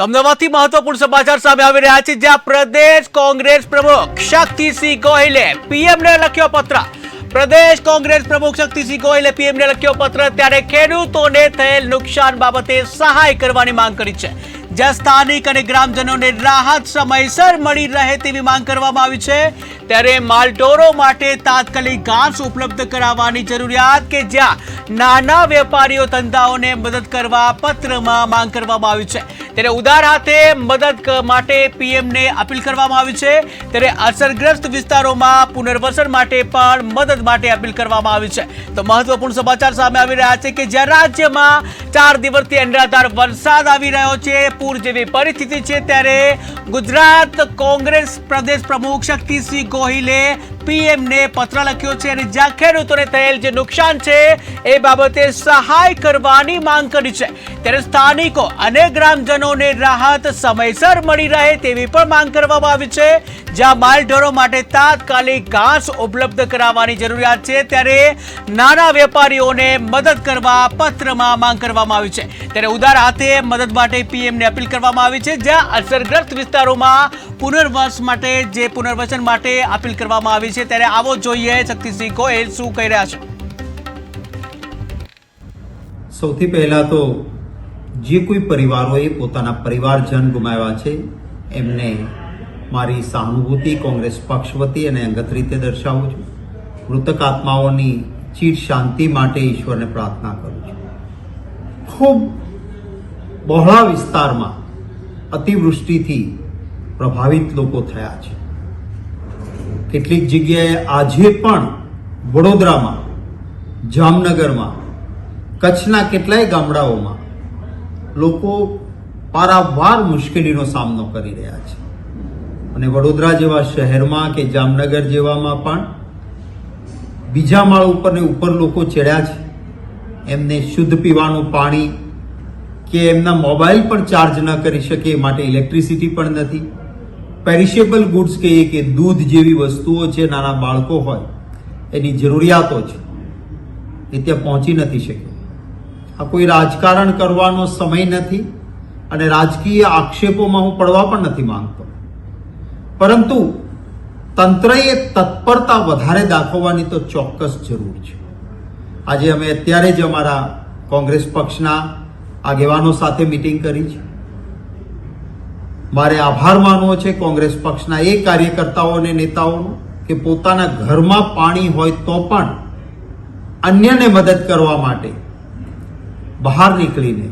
અમદાવાદથી મહત્વપૂર્ણ સમાચાર સામે આવી રહ્યા છે, જ્યાં પ્રદેશ કોંગ્રેસ પ્રમુખ શક્તિસિંહ ગોહિલે પીએમને લખ્યો પત્ર. પ્રદેશ કોંગ્રેસ પ્રમુખ શક્તિસિંહ ગોહિલે પીએમને લખ્યો પત્ર, ત્યારે ખેડૂતોને થયેલ નુકસાન બાબતે સહાય કરવાની માંગ કરી છે. જ્યાં સ્થાનિક અને ગ્રામજનોને રાહત સમયસર મળી રહે તેવી માંગ કરવામાં આવી છે. ત્યારે માલટોરો માટે તાત્કાલિક ઘાસ ઉપલબ્ધ કરાવવાની જરૂરિયાત કે જ્યાં નાના વેપારીઓ ધંધાઓને મદદ કરવા પત્રમાં માંગ કરવામાં આવી છે. ત્યારે ઉદાર હાથે મદદ માટે પીએમને અપીલ કરવામાં આવી છે. ત્યારે અસરગ્રસ્ત વિસ્તારોમાં પુનર્વસન માટે પણ મદદ માટે અપીલ કરવામાં આવી છે. તો મહત્વપૂર્ણ સમાચાર સામે આવી રહ્યા છે કે જ્યાં રાજ્યમાં ચાર દિવસથી અનરાધાર વરસાદ આવી રહ્યો છે, પૂર જેવી પરિસ્થિતિ છે, ત્યારે ગુજરાત કોંગ્રેસ પ્રદેશ પ્રમુખ શક્તિસિંહ ગોહિલે પીએમને પત્ર લખ્યો છે અને જ્યાં ખેડૂતોને થયેલ જે નુકસાન છે, એ બાબતે સહાય કરવાની માંગ કરી છે. ત્યારે સ્થાનિકો અને ગ્રામજનોને રાહત સમયસર મળી રહે તેવી પણ માંગ કરવામાં આવી છે. જ્યાં માલઢોરો માટે તાત્કાલિક ઘાસ ઉપલબ્ધ કરાવવાની જરૂરિયાત છે, ત્યારે નાના વેપારીઓને મદદ કરવા પત્રમાં માંગ કરવામાં આવી છે. ત્યારે ઉદાર હાથે મદદ માટે પીએમને અપીલ કરવામાં આવી છે, જ્યાં અસરગ્રસ્ત વિસ્તારોમાં પુનર્વસ માટે જે પુનર્વસન માટે અપીલ કરવામાં આવી છે, ત્યારે આવો જોઈએ શક્તિસિંહ ગોયલ શું કહી રહ્યા છે. સૌથી પહેલા તો જે કોઈ પરિવારોએ પોતાના પરિવારજન ગુમાવ્યા છે, એમને મારી સહાનુભૂતિ કોંગ્રેસ પક્ષ વતી અને અંગત રીતે દર્શાવું છું. મૃતક આત્માઓની ચીર શાંતિ માટે ઈશ્વરને પ્રાર્થના કરું છું. ખૂબ બહોળા વિસ્તારમાં અતિવૃષ્ટિથી પ્રભાવિત લોકો થયા છે. કેટલીક જગ્યાએ આજે પણ વડોદરામાં, જામનગરમાં, કચ્છના કેટલાય ગામડાઓમાં લોકો પારાવાર મુશ્કેલીનો સામનો કરી રહ્યા છે. અને વડોદરા જેવા શહેરમાં કે જામનગર જેવામાં પણ બીજા માળ ઉપર ને ઉપર લોકો ચડ્યા છે. એમને શુદ્ધ પીવાનું પાણી કે એમના મોબાઈલ પણ ચાર્જ ન કરી શકે માટે ઇલેક્ટ્રિસિટી પણ નથી. પેરિશેબલ ગુડ્સ કહીએ કે દૂધ જેવી વસ્તુઓ છે નાના બાળકો હોય, એની જરૂરિયાતો છે. એ ત્યાં પહોંચી નથી શકી આ કોઈ રાજકારણ કરવાનો સમય નથી અને રાજકીય આક્ષેપોમાં હું પડવા પણ નથી માંગતો. પરંતુ તંત્રએ તત્પરતા વધારે દાખવવાની તો ચોક્કસ જરૂર છે. આજે અમે અત્યારે જ અમારા કોંગ્રેસ પક્ષના આગેવાનો સાથે મિટિંગ કરી છે. મારે આભાર માનવો છે કોંગ્રેસ પક્ષના એ કાર્યકર્તાઓ અને નેતાઓનો કે પોતાના ઘરમાં પાણી હોય તો પણ અન્યને મદદ કરવા માટે બહાર નીકળીને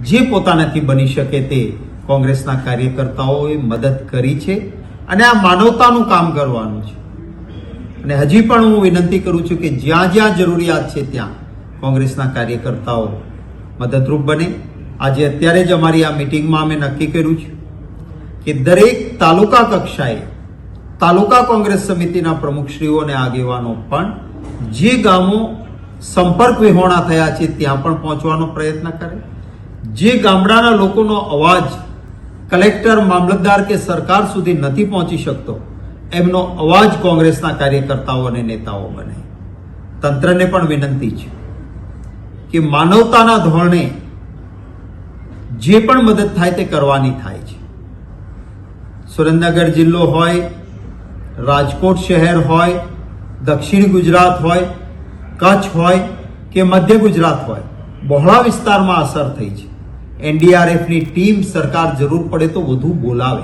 જે પોતાનાથી બની શકે તે કોંગ્રેસના કાર્યકર્તાઓએ મદદ કરી છે અને આ માનવતાનું કામ કરવાનું છે. અને હજી પણ હું વિનંતી કરું છું કે જ્યાં જ્યાં જરૂરિયાત છે ત્યાં કોંગ્રેસના કાર્યકર્તાઓ મદદરૂપ બને. આજે અત્યારે જ અમારી આ મિટિંગમાં અમે નક્કી કર્યું છે કે દરેક તાલુકા કક્ષાએ તાલુકા કોંગ્રેસ સમિતિના પ્રમુખશ્રીઓ અને આગેવાનો પણ જે ગામો સંપર્ક વિહોણા થયા છે ત્યાં પણ પહોંચવાનો પ્રયત્ન કરે. જે ગામડાના લોકોનો અવાજ કલેક્ટર, મામલતદાર કે સરકાર સુધી નથી પહોંચી શકતો, એમનો અવાજ કોંગ્રેસના કાર્યકર્તાઓ અને નેતાઓ બને. તંત્રને પણ વિનંતી છે કે માનવતાના ધોરણે જે પણ મદદ થાય તે કરવાની થાય. સુરેન્દ્રનગર જિલ્લો હોય, રાજકોટ શહેર હોય, દક્ષિણ ગુજરાત હોય, કચ્છ હોય કે મધ્ય ગુજરાત હોય, બહોળા વિસ્તારમાં અસર થઈ છે. એનડીઆરએફની ટીમ સરકાર જરૂર પડે તો વધુ બોલાવે.